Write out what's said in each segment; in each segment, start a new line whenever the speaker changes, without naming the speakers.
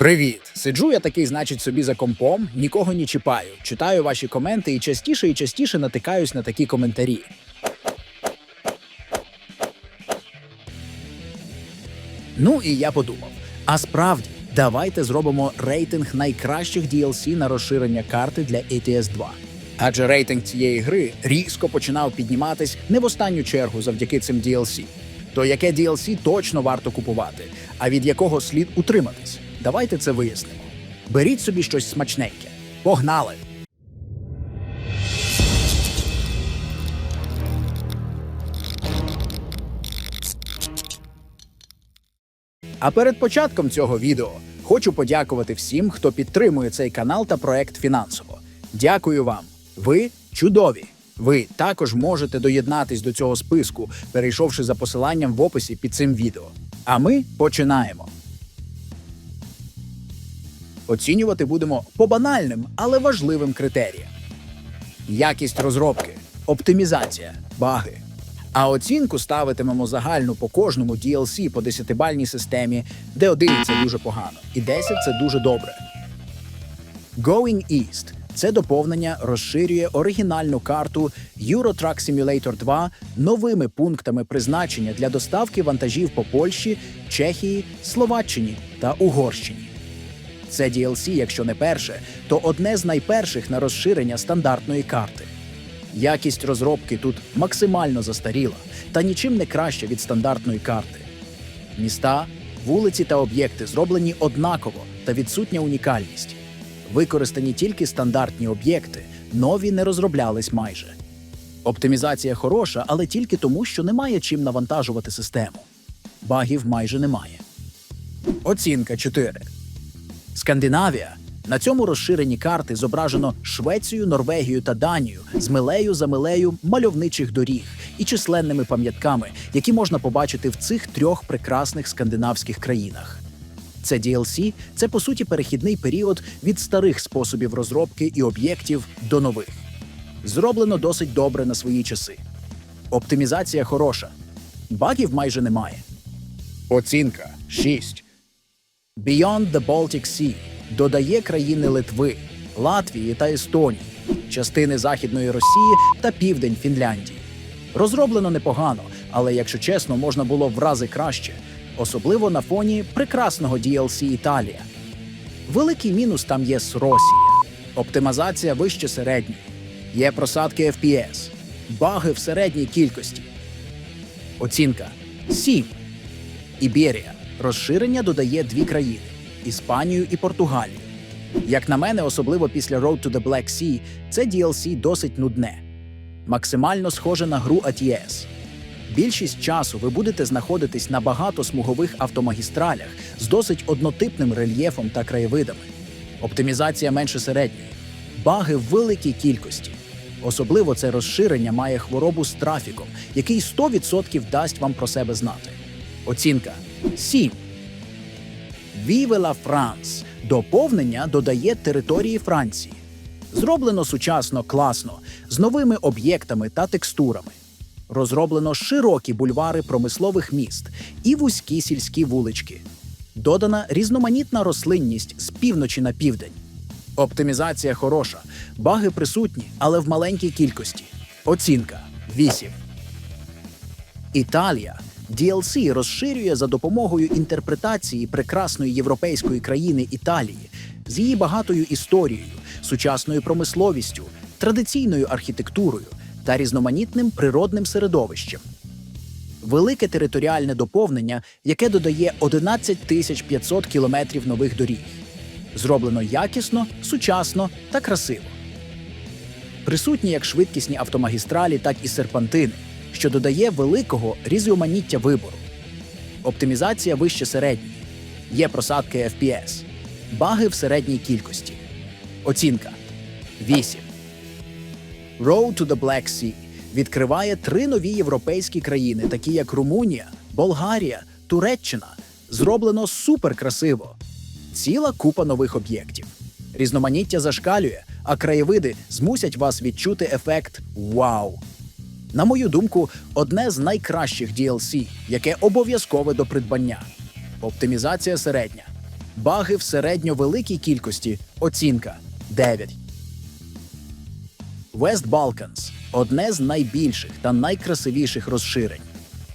Привіт! Сиджу я такий, значить, собі за компом, нікого не чіпаю. Читаю ваші коменти і частіше і частіше натикаюсь на такі коментарі. Ну і я подумав: а справді, давайте зробимо рейтинг найкращих DLC на розширення карти для ATS 2. Адже рейтинг цієї гри різко починав підніматись не в останню чергу завдяки цим DLC. То яке DLC точно варто купувати, а від якого слід утриматись? Давайте це вияснимо. Беріть собі щось смачненьке. Погнали! А перед початком цього відео хочу подякувати всім, хто підтримує цей канал та проект фінансово. Дякую вам! Ви чудові! Ви також можете доєднатись до цього списку, перейшовши за посиланням в описі під цим відео. А ми починаємо. Оцінювати будемо по банальним, але важливим критеріям: якість розробки, оптимізація, баги. А оцінку ставитимемо загальну по кожному DLC по 10-бальній системі, де 1 – це дуже погано, і 10 – це дуже добре. Going East це доповнення розширює оригінальну карту Euro Truck Simulator 2 новими пунктами призначення для доставки вантажів по Польщі, Чехії, Словаччині та Угорщині. Це DLC, якщо не перше, то одне з найперших на розширення стандартної карти. Якість розробки тут максимально застаріла та нічим не краще від стандартної карти. Міста, вулиці та об'єкти зроблені однаково та відсутня унікальність. Використані тільки стандартні об'єкти, нові не розроблялись майже. Оптимізація хороша, але тільки тому, що немає чим навантажувати систему. Багів майже немає. Оцінка 4. Скандинавія. На цьому розширенні карти зображено Швецію, Норвегію та Данію з милею за милею мальовничих доріг і численними пам'ятками, які можна побачити в цих трьох прекрасних скандинавських країнах. Це DLC – це по суті перехідний період від старих способів розробки і об'єктів до нових. Зроблено досить добре на свої часи. Оптимізація хороша. Багів майже немає. Оцінка 6. Beyond the Baltic Sea додає країни Литви, Латвії та Естонії, частини Західної Росії та південь Фінляндії. Розроблено непогано, але якщо чесно, можна було в рази краще, особливо на фоні прекрасного DLC Італія. Великий мінус там є з Росія. Оптимізація вище середньої. Є просадки FPS, баги в середній кількості. Оцінка 7. Іберія. Розширення додає дві країни Іспанію і Португалію. Як на мене, особливо після Road to the Black Sea, це DLC досить нудне, максимально схоже на гру ATS. Більшість часу ви будете знаходитись на багатосмугових автомагістралях з досить однотипним рельєфом та краєвидами. Оптимізація менше середньої, баги в великій кількості. Особливо це розширення має хворобу з трафіком, який 100% дасть вам про себе знати. Оцінка 7. Vive la France. Доповнення додає території Франції. Зроблено сучасно, класно, з новими об'єктами та текстурами. Розроблено широкі бульвари промислових міст і вузькі сільські вулички. Додана різноманітна рослинність з півночі на південь. Оптимізація хороша, баги присутні, але в маленькій кількості. Оцінка 8. Італія DLC розширює за допомогою інтерпретації прекрасної європейської країни Італії з її багатою історією, сучасною промисловістю, традиційною архітектурою та різноманітним природним середовищем. Велике територіальне доповнення, яке додає 11 тисяч 500 кілометрів нових доріг. Зроблено якісно, сучасно та красиво. Присутні як швидкісні автомагістралі, так і серпантини, що додає великого різноманіття вибору. Оптимізація вище середньої. Є просадки FPS. Баги в середній кількості. Оцінка 8. Road to the Black Sea відкриває три нові європейські країни, такі як Румунія, Болгарія, Туреччина. Зроблено суперкрасиво. Ціла купа нових об'єктів. Різноманіття зашкалює, а краєвиди змусять вас відчути ефект вау. На мою думку, одне з найкращих DLC, яке обов'язкове до придбання. Оптимізація середня. Баги в середньо великій кількості. Оцінка 9. West Balkans – одне з найбільших та найкрасивіших розширень.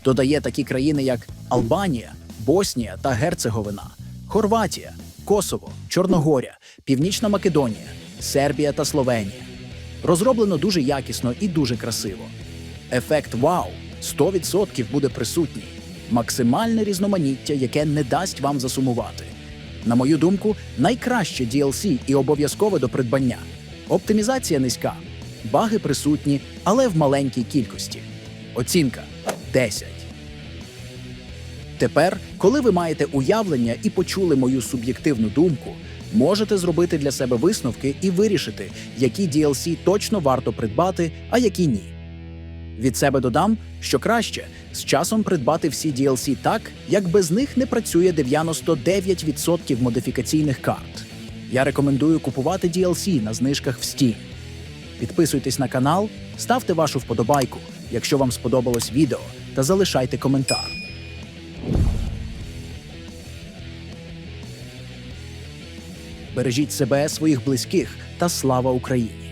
Додає такі країни, як Албанія, Боснія та Герцеговина, Хорватія, Косово, Чорногорія, Північна Македонія, Сербія та Словенія. Розроблено дуже якісно і дуже красиво. Ефект вау 100% буде присутній. Максимальне різноманіття, яке не дасть вам засумувати. На мою думку, найкраще DLC і обов'язкове до придбання. Оптимізація низька, баги присутні, але в маленькій кількості. Оцінка 10. Тепер, коли ви маєте уявлення і почули мою суб'єктивну думку, можете зробити для себе висновки і вирішити, які DLC точно варто придбати, а які ні. Від себе додам, що краще з часом придбати всі DLC так, як без них не працює 99% модифікаційних карт. Я рекомендую купувати DLC на знижках в Steam. Підписуйтесь на канал, ставте вашу вподобайку, якщо вам сподобалось відео, та залишайте коментар. Бережіть себе, своїх близьких та слава Україні!